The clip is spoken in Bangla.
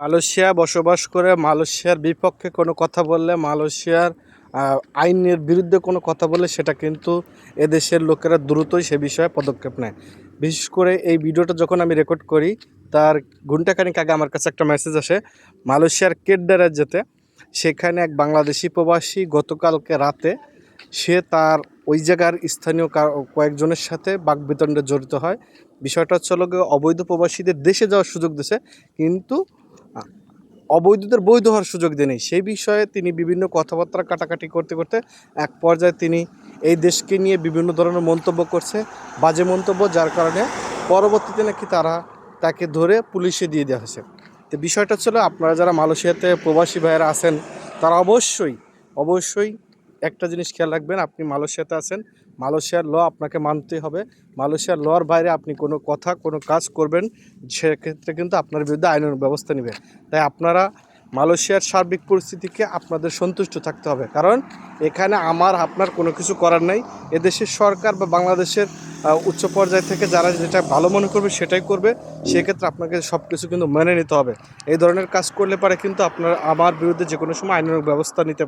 মালয়েশিয়া বসবাস করে, মালয়েশিয়ার বিপক্ষে কোনো কথা বললে, মালয়েশিয়ার আইনের বিরুদ্ধে কোনো কথা বললে সেটা কিন্তু এদেশের লোকেরা দ্রুতই সে বিষয়ে পদক্ষেপ নেয়। বিশেষ করে এই ভিডিওটা যখন আমি রেকর্ড করি, তার ঘন্টাখানিক আগে আমার কাছে একটা মেসেজ আসে, মালয়েশিয়ার কেড্ডারে যেতে, সেখানে এক বাংলাদেশি প্রবাসী গতকালকে রাতে সে তার ওই জায়গার স্থানীয় কয়েকজনের সাথে বাকবিতণ্ডে জড়িত হয়। বিষয়টা হচ্ছে অবৈধ প্রবাসীদের দেশে যাওয়ার সুযোগ দিছে, কিন্তু অবৈধদের বৈধ হওয়ার সুযোগ দেয়নি সেই বিষয়ে তিনি বিভিন্ন কথাবার্তা কাটাকাটি করতে করতে এক পর্যায়ে তিনি এই দেশকে নিয়ে বিভিন্ন ধরনের মন্তব্য করছে, বাজে মন্তব্য, যার কারণে পরবর্তীতে নাকি তারা তাকে ধরে পুলিশে দিয়ে দেওয়া হয়েছে। তো বিষয়টা ছিল আপনারা যারা মালয়েশিয়াতে প্রবাসী ভাইয়েরা আছেন, তারা অবশ্যই অবশ্যই একটা জিনিস খেয়াল রাখবেন, আপনি মালয়েশিয়াতে আছেন, মালয়েশিয়ার ল আপনাকে মানতে হবে। মালয়েশিয়ার লর বাইরে আপনি কোনো কথা, কোনো কাজ করবেন, সেক্ষেত্রে কিন্তু আপনার বিরুদ্ধে আইনের ব্যবস্থা নেবে তাই আপনারা মালয়েশিয়ার সার্বিক পরিস্থিতিকে আপনাদের সন্তুষ্ট থাকতে হবে। কারণ এখানে আমার, আপনার কোনো কিছু করার নাই। এদেশের সরকার বা বাংলাদেশের উচ্চ পর্যায় থেকে যারা যেটা ভালো মনে করবে সেটাই করবে। সেক্ষেত্রে আপনাকে সব কিছু কিন্তু মেনে নিতে হবে। এই ধরনের কাজ করলে পারে কিন্তু আপনার, আমার বিরুদ্ধে যে কোনো সময় আইনের ব্যবস্থা নিতে